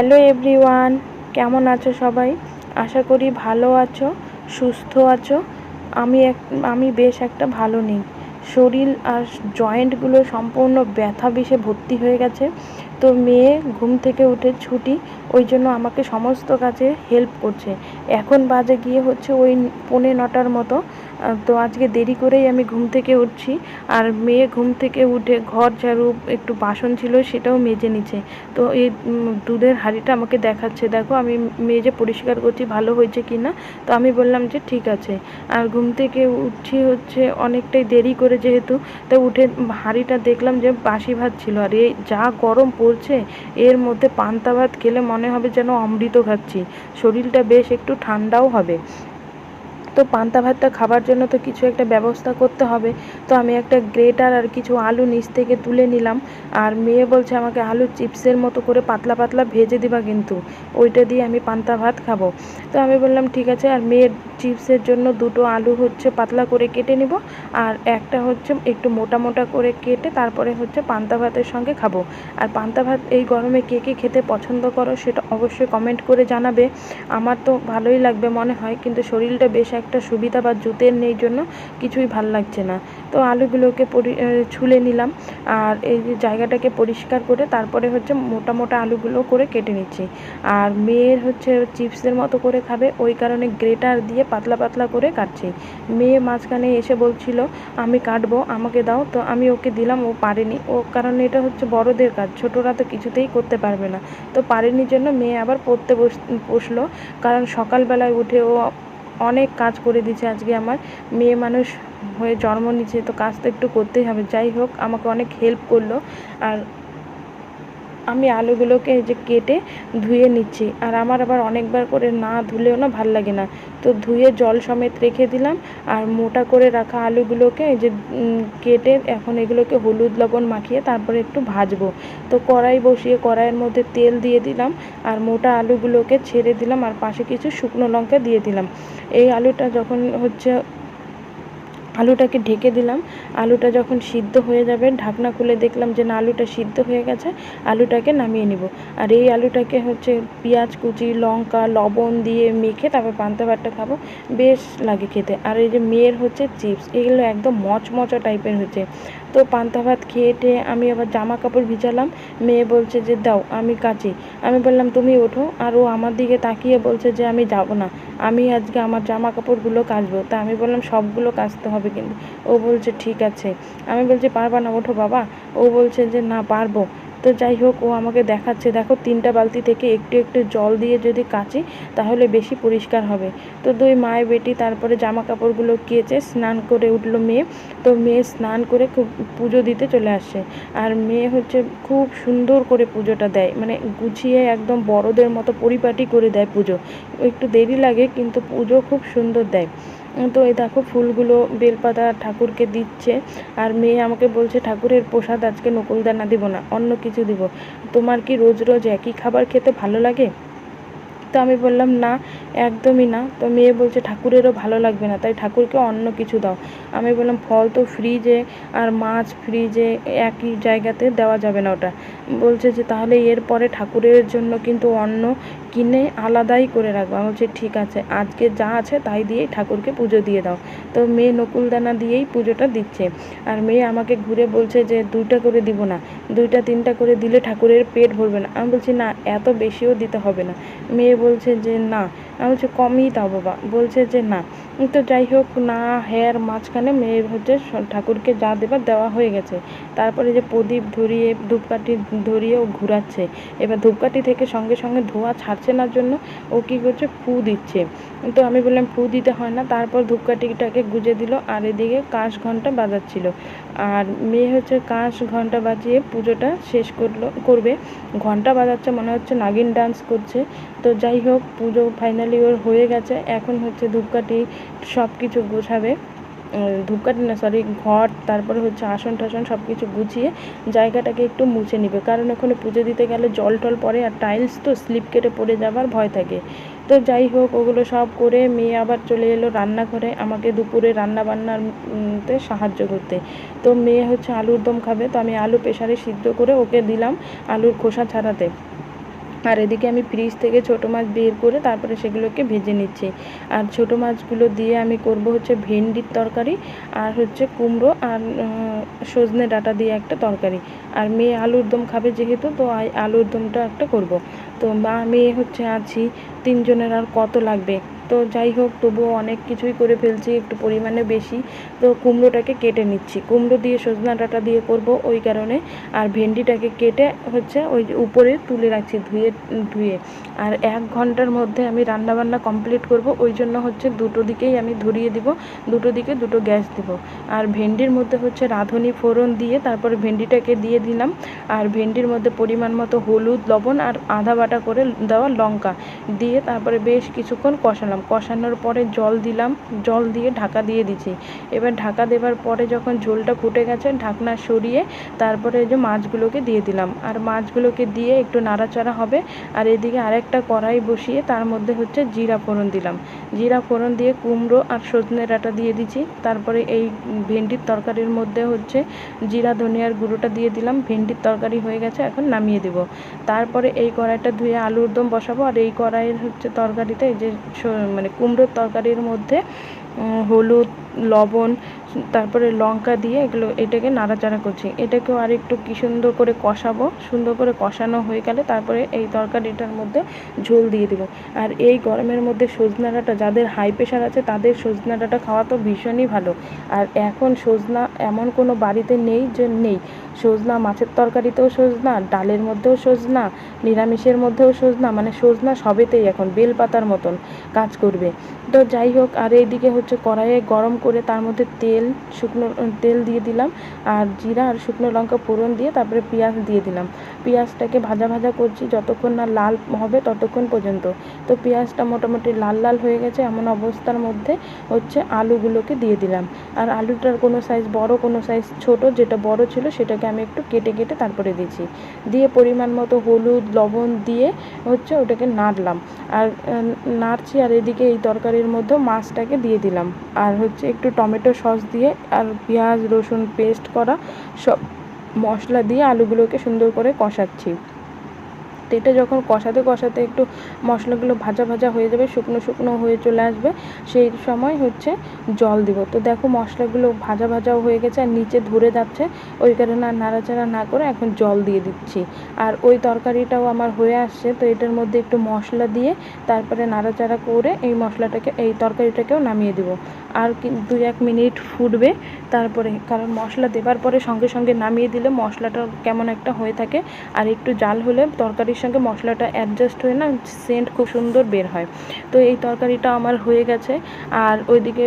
Hello everyone কেমন আছো সবাই? আশা করি ভালো আছো, সুস্থ আছো। আমি এক, আমি বেশ একটা ভালো নেই। শরীর আর জয়েন্টগুলো সম্পূর্ণ ব্যথা বিষে ভর্তি হয়ে গেছে। তো মেয়ে ঘুম থেকে উঠে ছুটি, ওই জন্য আমাকে সমস্ত কাজে হেল্প করছে। এখন বাজে গিয়ে হচ্ছে ওই পৌনে নটার মতো। তো আজকে দেরি করেই আমি ঘুম থেকে উঠছি। আর মেয়ে ঘুম থেকে উঠে ঘর ঝাড়ু একটু বাসন ছিল, সেটাও মেজে নিচ্ছে। তো এই দুধের হাঁড়িটা আমাকে দেখাচ্ছে। দেখো, আমি মেজে পরিষ্কার করছি, ভালো হয়েছে কি না? তো আমি বললাম যে ঠিক আছে। আর ঘুম থেকে উঠছি হচ্ছে অনেকটাই দেরি করে যেহেতু, তো উঠে হাঁড়িটা দেখলাম যে বাসি ভাত ছিল। আর এই যা গরম পড়ছে, এর মধ্যে পান্তা ভাত খেলে মনে হবে যেন অমৃত খাচ্ছি। শরীরটা বেশ একটু ঠান্ডাও হবে। তো পান্তা ভাতটা খাবার জন্য তো কিছু একটা ব্যবস্থা করতে হবে। তো আমি একটা গ্রেটার আর কিছু আলু নিচ থেকে তুলে নিলাম। আর মেয়ে বলছে আমাকে আলু চিপসের মতো করে পাতলা পাতলা ভেজে দিবা কিন্তু। ওইটা দিয়ে আমি পান্তা ভাত খাব। তো আমি বললাম, ঠিক আছে। আর মেয়ের চিপসের জন্য দুটো আলু হচ্ছে পাতলা করে কেটে নিব। আর একটা হচ্ছে একটু মোটা মোটা করে কেটে তারপরে হচ্ছে পান্তা ভাতের সঙ্গে খাব। আর পান্তা ভাত এই গরমে কে কে খেতে পছন্দ করো সেটা অবশ্যই কমেন্ট করে জানাবে। আমার তো ভালোই লাগবে মনে হয়, কিন্তু শরীরটা বেশ একটা সুবিধা বা জুতের নেই জন্য কিছুই ভালো লাগছে না। তো আলুগুলোকে পরি ছুলে নিলাম আর এই জায়গাটাকে পরিষ্কার করে তারপরে হচ্ছে মোটা মোটা আলুগুলো করে কেটে নিচ্ছি। আর মেয়ের হচ্ছে চিপসের মতো করে খাবে, ওই কারণে গ্রেটার দিয়ে পাতলা পাতলা করে কাটছি। মেয়ে মাঝখানে এসে বলছিল, আমি কাটবো, আমাকে দাও। তো আমি ওকে দিলাম, ও পারেনি। ও কারণ এটা হচ্ছে বড়দের কাজ, ছোটরা তো কিছুতেই করতে পারবে না। তো পারেনি জন্য মেয়ে আবার পড়তে বস, বসল। কারণ সকালবেলায় উঠে ও অনেক কাজ করে দিয়েছে আজকে আমার মেয়ে মানুষ হয়ে জন্ম নিয়েছে, তো কাজ তো একটু করতেই হবে। যাই হোক, আমাকে অনেক হেল্প করল। আর আমি আলুগুলোকে যে কেটে ধুয়ে নিচ্ছি। আর আমার আবার অনেকবার করে না ধুলেও না ভালো লাগে না। তো ধুয়ে জল সমেত রেখে দিলাম আর মোটা করে রাখা আলুগুলোকে এই যে কেটে এখন এগুলোকে হলুদ লবণ মাখিয়ে তারপরে একটু ভাজবো। তো কড়াই বসিয়ে কড়াইয়ের মধ্যে তেল দিয়ে দিলাম আর মোটা আলুগুলোকে ছেড়ে দিলাম আর পাশে কিছু শুকনো লঙ্কা দিয়ে দিলাম। এই আলুটা যখন হচ্ছে আলুটাকে ঢেকে দিলাম। আলুটা যখন সিদ্ধ হয়ে যাবে, ঢাকনা খুলে দেখলাম যে না, আলুটা সিদ্ধ হয়ে গেছে, আলুটাকে নামিয়ে নিব। আর এই আলুটাকে হচ্ছে পেঁয়াজ, কুচি, লঙ্কা, লবণ দিয়ে মেখে তারপর পান্তা ভাতটা খাব। বেশ লাগে খেতে। আর এই যে মেয়ের হচ্ছে চিপস, এগুলো একদম মচমচা টাইপের হচ্ছে। তো পান্তা ভাত খেয়ে টেয়ে আমি আবার জামা কাপড় ভিজালাম। মেয়ে বলছে যে, দাও, আমি কাচি। আমি বললাম, তুমি ওঠো। আর ও আমার দিকে তাকিয়ে বলছে যে, আমি যাব না। আমি আজকে আমার জামা কাপড়গুলো কাচবো। তা আমি বললাম, সবগুলো কাচতে হবে কিন্তু। ও বলছে, ঠিক আছে। আমি বলছি, পারবা না, ওঠো বাবা। ও বলছে যে, না, পারব। তো যাই হোক, ও আমাকে দেখাচ্ছে। দেখো, তিনটা বালতি থেকে একটু একটু জল দিয়ে যদি কাচি, তাহলে বেশি পরিষ্কার হবে। তো দুই মায়ে বেটি তারপরে জামা কাপড়গুলো কেচে স্নান করে উঠল মেয়ে। তো মেয়ে স্নান করে খুব পুজো দিতে চলে আসছে আর মেয়ে হচ্ছে খুব সুন্দর করে পুজোটা দেয়। মানে গুছিয়ে একদম বড়দের মতো পরিপাটি করে দেয় পুজো। একটু দেরি লাগে, কিন্তু পুজো খুব সুন্দর দেয়। তো এই দেখো ফুলগুলো বেলপাতা ঠাকুরকে দিচ্ছে। আর মেয়ে আমাকে বলছে, ঠাকুরের প্রসাদ আজকে নকুলদানা দিব না, অন্য কিছু দিব। তোমার কি রোজ রোজ একই খাবার খেতে ভালো লাগে? তো আমি বললাম, না একদমই না। তো মেয়ে বলছে, ঠাকুরেরও ভালো লাগবে না, তাই ঠাকুরকে অন্য কিছু দাও। আমি বললাম, ফল তো ফ্রিজে আর মাছ ফ্রিজে একই জায়গাতে দেওয়া যাবে না ওটা। বলছে যে, তাহলে এরপরে ঠাকুরের জন্য কিন্তু অন্য কিনে আলাদাই করে রাখব। আমি বলছি, ঠিক আছে, আজকে যা আছে তাই দিয়েই ঠাকুরকে পুজো দিয়ে দাও। তো মেয়ে নকুলদানা দিয়েই পুজোটা দিচ্ছে। আর মেয়ে আমাকে ঘুরে বলছে যে, দুইটা করে দিব না, দুইটা তিনটা করে দিলে ঠাকুরের পেট ভরবে না। আমি বলছি, না, এত বেশিও দিতে হবে না। মেয়ে বলছে যে, না আমি বলছি কমই দাও বাবা। বলছে যে না। তো যাই হোক, না, হেয়ার মাঝখানে মেয়ের হচ্ছে ঠাকুরকে যা দেবার দেওয়া হয়ে গেছে। তারপরে যে প্রদীপ ধরিয়ে, ধূপকাঠি ধরিয়ে ও ঘুরাচ্ছে। এবার ধূপকাঠি থেকে সঙ্গে সঙ্গে ধোঁয়া ছাড়ছে না জন্য ও কী করছে? ফু দিচ্ছে। তো আমি বললাম, ফু দিতে হয় না। তারপর ধূপকাঠিটাকে গুজে দিল আর এদিকে কাঁশ ঘণ্টা বাজাচ্ছিল। আর মেয়ে হচ্ছে কাঁশ ঘণ্টা বাজিয়ে পুজোটা শেষ করল, করবে। ঘণ্টা বাজাচ্ছে, মনে হচ্ছে নাগিন ডান্স করছে। তো যাই হোক, পুজো ফাইনালি ওর হয়ে গেছে এখন হচ্ছে ধূপকাঠি সব কিছু গোছাবে ধূপকাঠি না সরি ঘর তারপরে হচ্ছে আসন টাসন সব কিছু গুছিয়ে জায়গাটাকে একটু মুছে নিবে। কারণ ওখানে পুজো দিতে গেলে জল টল পড়ে আর টাইলস তো স্লিপ কেটে পড়ে যাবার ভয় থাকে। তো যাই হোক ওগুলো সব করে মেয়ে আবার চলে এলো রান্নাঘরে আমাকে দুপুরে রান্না বান্নার উম, তে সাহায্য করতে। তো মেয়ে হচ্ছে আলুর দম খাবে তো আমি আলু প্রেসারে সিদ্ধ করে ওকে দিলাম আলুর খোসা ছাড়াতে। আর এদিকে আমি ফ্রিজ থেকে ছোট মাছ বের করে তারপরে সেগুলোকে ভেজে নিচ্ছি। আর ছোট মাছগুলো দিয়ে আমি করব হচ্ছে ভেন্ডির তরকারি আর হচ্ছে কুমড়ো আর সজনে ডাটা দিয়ে একটা তরকারি। আর মেয়ে আলুর দম খাবে যেহেতু, তো আলুর দমটা একটা করব। তো মা, মেয়ে হচ্ছে আছি, তিনজনের আর কত লাগবে? তো যাই হোক, তবুও অনেক কিছুই করে ফেলছি, একটু পরিমাণে বেশি। তো কুমড়োটাকে কেটে নিচ্ছি। কুমড়ো দিয়ে সজনা ডাঁটা দিয়ে করব ওই কারণে। আর ভেন্ডিটাকে কেটে হচ্ছে ওই উপরে তুলে রাখছি ধুয়ে ধুয়ে। আর এক ঘণ্টার মধ্যে আমি রান্নাবান্না কমপ্লিট করব। ওই জন্য হচ্ছে দুটো দিকেই আমি ধরিয়ে দিব। দুটো দিকে দুটো গ্যাস দিব। আর ভেন্ডির মধ্যে হচ্ছে রাঁধুনি ফোড়ন দিয়ে তারপরে ভেন্ডিটাকে দিয়ে দিলাম। আর ভেন্ডির মধ্যে পরিমাণ মতো হলুদ, লবণ আর আধা বাটা করে দেওয়া লঙ্কা। দিয়ে তারপরে বেশ কিছুক্ষণ কষালাম। কষানোর পরে জল দিলাম, জল দিয়ে ঢাকা দিয়ে দিচ্ছি। এবার ঢাকা দেওয়ার পরে যখন ঝোলটা ফুটে গেছে, ঢাকনা সরিয়ে তারপরে যে মাছগুলোকে দিয়ে দিলাম। আর মাছগুলোকে দিয়ে একটু নাড়াচাড়া হবে। আর এদিকে আরেকটা কড়াই বসিয়ে তার মধ্যে হচ্ছে জিরা ফোড়ন দিলাম। জিরা ফোড়ন দিয়ে কুমড়ো আর সজনে ডাঁটা দিয়ে দিচ্ছি। তারপরে এই ভেন্ডির তরকারির মধ্যে হচ্ছে জিরা, ধনিয়ার গুঁড়োটা দিয়ে দিলাম। ভেন্ডির তরকারি হয়ে গেছে, এখন নামিয়ে দেব। তারপরে এই কড়াইটা ধুয়ে আলুর দম বসাবো। আর এই কড়াইয়ের হচ্ছে তরকারিতে এই যে মানে কুমড়োর তরকারির মধ্যে হলুদ লবণ, তারপরে লঙ্কা দিয়ে এগুলো, এটাকে নাড়াচাড়া করছি। এটাকেও আর একটু কি সুন্দর করে কষাবো, সুন্দর করে কষানো হয়ে গেলে তারপরে এই তরকারিটার মধ্যে ঝোল দিয়ে দেবো। আর এই গরমের মধ্যে সজনা ডাঁটা, যাদের হাই প্রেশার আছে তাদের সজনা ডাঁটা খাওয়া তো ভীষণই ভালো। আর এখন সজনা এমন কোনো বাড়িতে নেই যে নেই। সজনা মাছের তরকারিতেও সজনা, ডালের মধ্যেও সজনা, নিরামিষের মধ্যেও সজনা মানে সজনা সবেতেই এখন, বেলপাতার মতন কাজ করবে। তো যাই হোক, আর এইদিকে হচ্ছে কড়াইয়ে গরম করে তার মধ্যে তেল, শুকনো তেল দিয়ে দিলাম আর জিরা আর শুকনো লঙ্কা ফোড়ন দিয়ে তারপরে পেঁয়াজ দিয়ে দিলাম। পেঁয়াজটাকে ভাজা ভাজা করছি, যতক্ষণ না লাল হবে ততক্ষণ পর্যন্ত। তো পেঁয়াজটা মোটামুটি লাল লাল হয়ে গেছে, এমন অবস্থার মধ্যে হচ্ছে আলুগুলোকে দিয়ে দিলাম। আর আলুটার কোনো সাইজ বড়, কোনো সাইজ ছোট, যেটা বড় ছিল সেটাকে আমি একটু কেটে কেটে তারপরে দিয়েছি। দিয়ে পরিমাণ মতো হলুদ, লবণ দিয়ে হচ্ছে ওটাকে নাড়লাম। আর নাড়ছি আর এদিকে এই তরকারির মধ্যে মাছটাকে দিয়ে দিলাম। আর হচ্ছে একটু টমেটো সস দিয়ে আর পেঁয়াজ রসুন পেস্ট করা সব মশলা দিয়ে আলুগুলোকে সুন্দর করে কষাচ্ছি। তো যখন কষাতে কষাতে একটু মশলাগুলো ভাজা ভাজা হয়ে যাবে, শুকনো শুকনো হয়ে চলে আসবে, সেই সময় হচ্ছে জল দিব। তো দেখো মশলাগুলো ভাজা ভাজাও হয়ে গেছে আর নিচে ধরে যাচ্ছে, ওই কারণে আর নাড়াচাড়া না করে এখন জল দিয়ে দিচ্ছি। আর ওই তরকারিটাও আমার হয়ে আসছে, তো এটার মধ্যে একটু মশলা দিয়ে তারপরে নাড়াচাড়া করে এই মশলাটাকে, এই তরকারিটাকেও নামিয়ে দেবো। আর দুই এক মিনিট ফুটবে তারপরে, কারণ মশলা দেবার পরে সঙ্গে সঙ্গে নামিয়ে দিলে মশলাটা কেমন একটা হয়ে থাকে, আর একটু জাল হলে তরকারির সঙ্গে মশলাটা অ্যাডজাস্ট হয়ে না সেন্ট খুব সুন্দর বের হয়। তো এই তরকারিটা আমার হয়ে গেছে। আর ওইদিকে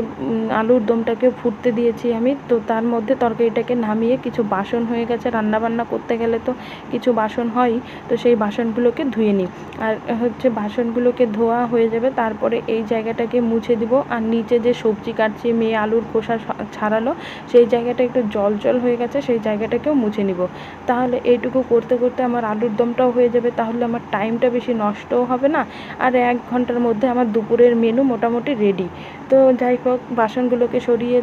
আলুর দমটাকে ফুটতে দিয়েছি আমি। তো তার মধ্যে তরকারিটাকে নামিয়ে কিছু বাসন হয়ে গেছে। রান্না বান্না করতে গেলে তো কিছু বাসন হয়। তো সেই বাসনগুলোকে ধুয়ে নিই। আর হচ্ছে বাসনগুলোকে ধোয়া হয়ে যাবে। তারপরে এই জায়গাটাকে মুছে দিব। আর নিচে যে সবজি কাটছি, মেয়ে আলুর খোসা ছাড়ালো, সেই জায়গাটা একটু জল জল হয়ে গেছে। সেই জায়গাটাকেও মুছে নিব। তাহলে এইটুকু করতে করতে আমার আলুর দমটাও হয়ে যাবে। তাহলে আমার টাইমটা বেশি নষ্টও হবে না। আর এক ঘণ্টার মধ্যে আমার দুপুরের মেনু মোটামুটি রেডি তো যাই হোক, বাসনগুলোকে সরিয়ে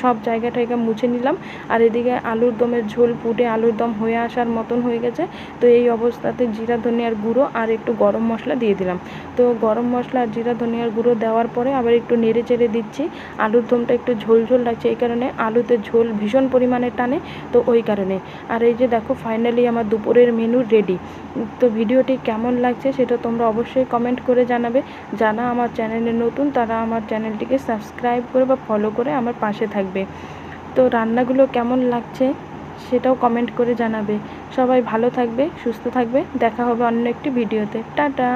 সব জায়গা টায়গা মুছে নিলাম। আর এদিকে আলুর দমের ঝোল ফুটে আলুর দম হয়ে আসার মতন হয়ে গেছে। তো এই অবস্থাতে জিরা, ধনিয়ার গুঁড়ো আর একটু গরম মশলা দিয়ে দিলাম। তো গরম মশলা আর জিরা, ধনিয়ার গুঁড়ো দেওয়ার পরে আবার একটু নেড়ে চেড়ে দিচ্ছি। আলুর দমটা একটু ঝোল ঝোল লাগছে এই কারণে আলুতে ঝোল ভীষণ পরিমাণে টানে। তো ওই কারণে। আর এই যে দেখো ফাইনালি আমার দুপুরের মেনু রেডি তো ভিডিওটি কেমন লাগছে সেটা তোমরা অবশ্যই কমেন্ট করে জানাবে। জানা আমার চ্যানেলে নতুন, তারা আমার চ্যানেলটিকে সাবস্ক্রাইব করে বা ফলো করে আমার পাশে থাকবে। তো রান্নাগুলো কেমন লাগছে সেটাও কমেন্ট করে জানাবে। সবাই ভালো থাকবে, সুস্থ থাকবে। দেখা হবে অন্য একটি ভিডিওতে। টাটা!